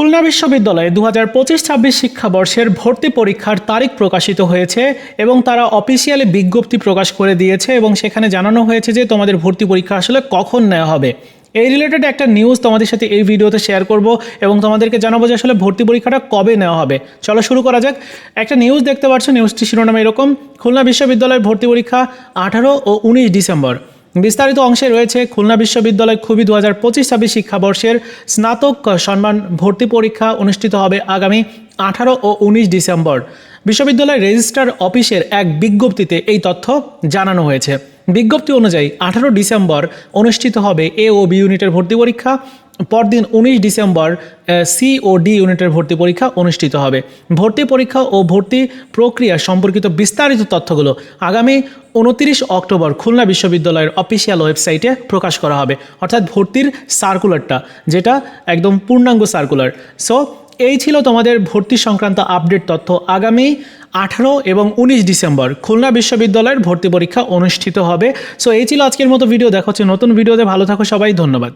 খুলনা বিশ্ববিদ্যালয়ে দু হাজার পঁচিশ ছাব্বিশ শিক্ষাবর্ষের ভর্তি পরীক্ষার তারিখ প্রকাশিত হয়েছে এবং তারা অফিসিয়ালি বিজ্ঞপ্তি প্রকাশ করে দিয়েছে এবং সেখানে জানানো হয়েছে যে তোমাদের ভর্তি পরীক্ষা আসলে কখন নেওয়া হবে। এই রিলেটেড একটা নিউজ তোমাদের সাথে এই ভিডিওতে শেয়ার করব এবং তোমাদেরকে জানাব যে আসলে ভর্তি পরীক্ষাটা কবে নেওয়া হবে। চলো শুরু করা যাক। একটা নিউজ দেখতে পাচ্ছ নিউজটি শিরোনাম এরকম, খুলনা বিশ্ববিদ্যালয়ের ভর্তি পরীক্ষা আঠারো ও উনিশ ডিসেম্বর। বিস্তারিত অংশে রয়েছে খুলনা বিশ্ববিদ্যালয় খুবই দু হাজার পঁচিশ ছাব্বিশ শিক্ষাবর্ষের স্নাতক সম্মান ভর্তি পরীক্ষা অনুষ্ঠিত হবে আগামী আঠারো ও উনিশ ডিসেম্বর। বিশ্ববিদ্যালয় রেজিস্ট্রার অফিসের এক বিজ্ঞপ্তিতে এই তথ্য জানানো হয়েছে। বিজ্ঞপ্তি অনুযায়ী আঠারো ডিসেম্বর অনুষ্ঠিত হবে এ ও বি ইউনিটের ভর্তি পরীক্ষা। পরদিন উনিশ ডিসেম্বর সি ও ডি ইউনিটের ভর্তি পরীক্ষা অনুষ্ঠিত হবে। ভর্তি পরীক্ষা ও ভর্তি প্রক্রিয়া সম্পর্কিত বিস্তারিত তথ্যগুলো আগামী উনতিরিশ অক্টোবর খুলনা বিশ্ববিদ্যালয়ের অফিসিয়াল ওয়েবসাইটে প্রকাশ করা হবে। অর্থাৎ ভর্তির সার্কুলারটা, যেটা একদম পূর্ণাঙ্গ সার্কুলার। সো এই ছিল তোমাদের ভর্তি সংক্রান্ত আপডেট তথ্য। আগামী আঠারো এবং উনিশ ডিসেম্বর খুলনা বিশ্ববিদ্যালয়ের ভর্তি পরীক্ষা অনুষ্ঠিত হবে। সো এই ছিল আজকের মতো ভিডিও দেখা হচ্ছে নতুন ভিডিওতে ভালো থাকো সবাই। ধন্যবাদ।